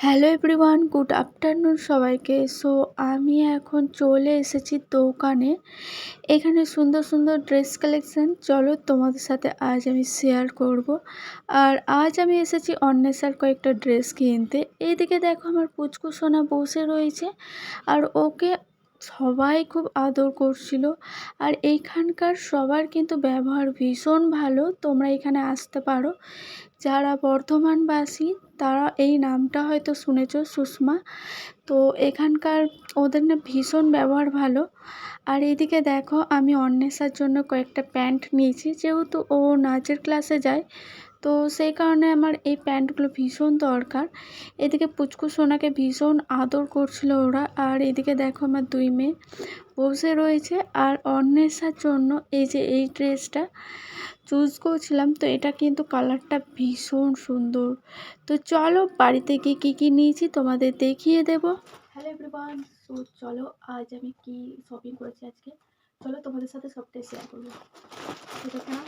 Hello everyone, good afternoon সবাইকে। So, আমি এখন চলে এসেছি দোকানে। এখানে সুন্দর সুন্দর ড্রেস কালেকশান। চলো তোমাদের সাথে আজ আমি শেয়ার করব। আর আজ আমি এসেছি অন্বেষার কয়েকটা ড্রেস কিনতে। এইদিকে দেখো আমার পুচকু সোনা বসে রয়েছে। আর ওকে সবাই খুব আদর করছিল। আর এইখানকার সবার কিন্তু ব্যবহার ভীষণ ভালো, তোমরা এখানে আসতে পারো। যারা বর্ধমানবাসী, তারা এই নামটা হয়তো শুনেছ, সুষমা। তো এখানকার ওদের না ভীষণ ব্যবহার ভালো। আর এদিকে দেখো, আমি অন্বেষার জন্য কয়েকটা প্যান্ট নিয়েছি। যেহেতু ও নাচের ক্লাসে যায় তো সেই কারণে আমার এই প্যান্টগুলো ভীষণ দরকার। এদিকে পুচকু সোনাকে ভীষণ আদর করছিল ওরা। আর এদিকে দেখো আমার দুই মেয়ে বসে রয়েছে। আর অন্বেষার জন্য এই যে এই ড্রেসটা চুজ করছিলাম, তো এটা কিন্তু কালারটা ভীষণ সুন্দর। তো চলো বাড়িতে গিয়ে কী কী নিয়েছি তোমাদের দেখিয়ে দেব। হ্যালো এভরিওয়ান তো চলো আজ আমি কি শপিং করেছি আজকে? চলো তোমাদের সাথে সবটাই শেয়ার করব না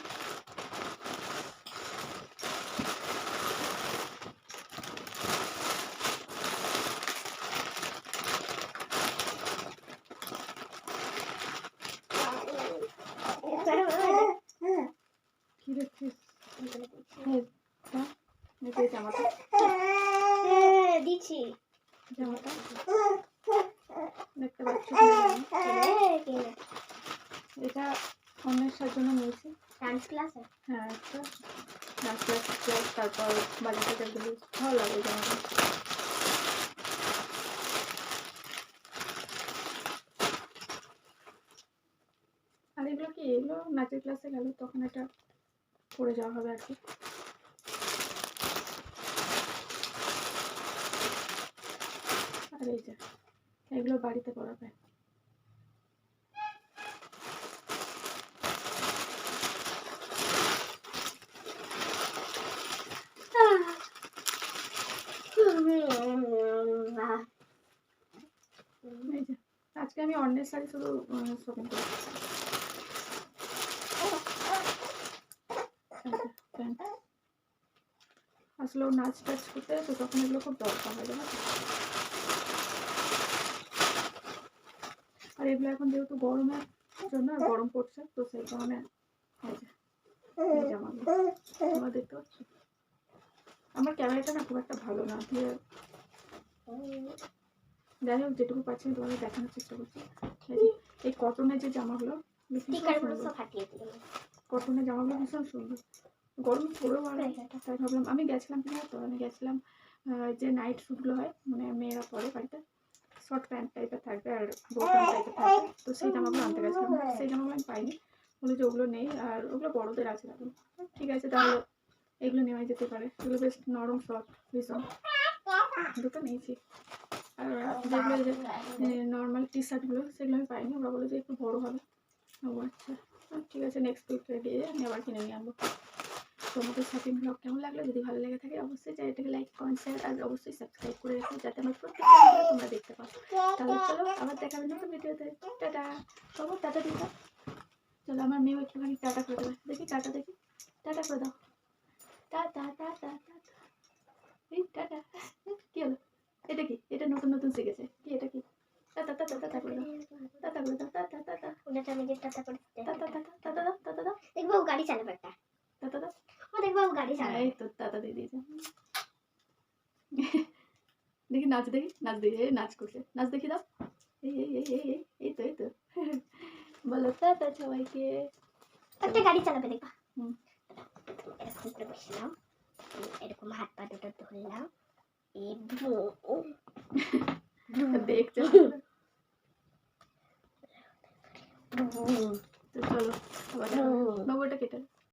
কি দেখছিস হ্যাঁ এই জামাটা দিচ্ছি জামাটা দেখতে পাচ্ছ এটা জন্য নিয়েছি। ডান্স ক্লাসে হ্যাঁ একটা ডান্স ক্লাস ক্লাস তারপর বাজার ভালো লাগে জামাটা আর এগুলো কি? এগুলো নাচের ক্লাসে গেলে তখন এটা পরে যাওয়া হবে আর কি। আর এই যে, এগুলো বাড়িতে পড়াবে আজকে আমি অন্যের শাড়ি শুধু শপিং করেছি আসলে ও নাচ টাচ করতে, তো তখন এগুলো খুব দরকার হয় জানো তো? আর এগুলো এখন যেহেতু গরমের জন্য আর গরম পড়ছে তো সেই কারণে দেখতে পাচ্ছ? আমার ক্যামেরাটা না খুব একটা ভালো না দিয়ে যাই হোক যেটুকু পাচ্ছি আমি তোমাদের দেখানোর চেষ্টা করছি। এই কটনের যে জামাগুলো কটনের জামাগুলো ভীষণ সুন্দর। গরম পরেও ভালো তাই ভাবলাম আমি গেছিলাম কিনা তো আমি গেছিলাম যে নাইট স্যুটগুলো হয় মানে মেয়েরা পরে বাড়িতে শর্ট প্যান্ট টাইপের থাকবে আর প্যান্ট টাইপের থাকবে। তো সেই জামাগুলো আনতে গেছিলাম সেই জামাগুলো আমি পাইনি। বলে যে ওগুলো নেই আর ওগুলো বড়দের আছে এখন। ঠিক আছে, তাহলে এগুলো নেওয়াই যেতে পারে। এগুলো বেশ নরম সফট ভীষণ দুটো নিয়েছি। আর যেগুলো যে নর্মাল টি শার্টগুলো সেগুলো আমি পাইনি। ওরা বলে যে একটু বড় হবে। ও আচ্ছা। ঠিক আছে নেক্সট উইকে দিয়ে আমি আবার কিনে নিয়ে আনব তোমাদের শপিং ব্লগ কেমন লাগল যদি ভালো লেগে থাকে অবশ্যই চ্যানেলটাকে লাইক কমেন্ট শেয়ার আর অবশ্যই সাবস্ক্রাইব করে রাখো যাতে আমার প্রত্যেকটা ভিডিও তোমরা দেখতে পাও তাহলে চলো আবার দেখা হবে নতুন ভিডিওতে টাটা সবর টাটা দাও চলো আমার মেয়েও একটুখানি টাটা করে দেবে দেখি টাটা দেখি টাটা করে দাও টাটা টাটা টাটা এই টাটা কি হলো এটা কি এটা নতুন নতুন শিখেছে কি এটা কি টাটা টাটা টাটা করে দাও টাটা করে দাও টাটা টাটা টাটা করে দিতে টাটা টাটা টাটা দাও টাটা দাও দেখব গাড়ি চালাবে একটা টাটা গাড়ি হ্যাঁ, এই তো টাটা দিয়ে দিয়েছে। দেখি নাচ দেখি নাচ দেখি নাচ করছে। নাচ দেখি দাও। এই এই এই এই এই এই তো এই তো। বলো টাটা সবাইকে। একটা গাড়ি চালাবে দেখবা। হুম। এরকম করে বসলাম। এরকম হাত পা দুটো ধরলাম। দেখতে তো চলো সবাই বাবু এটা কেটে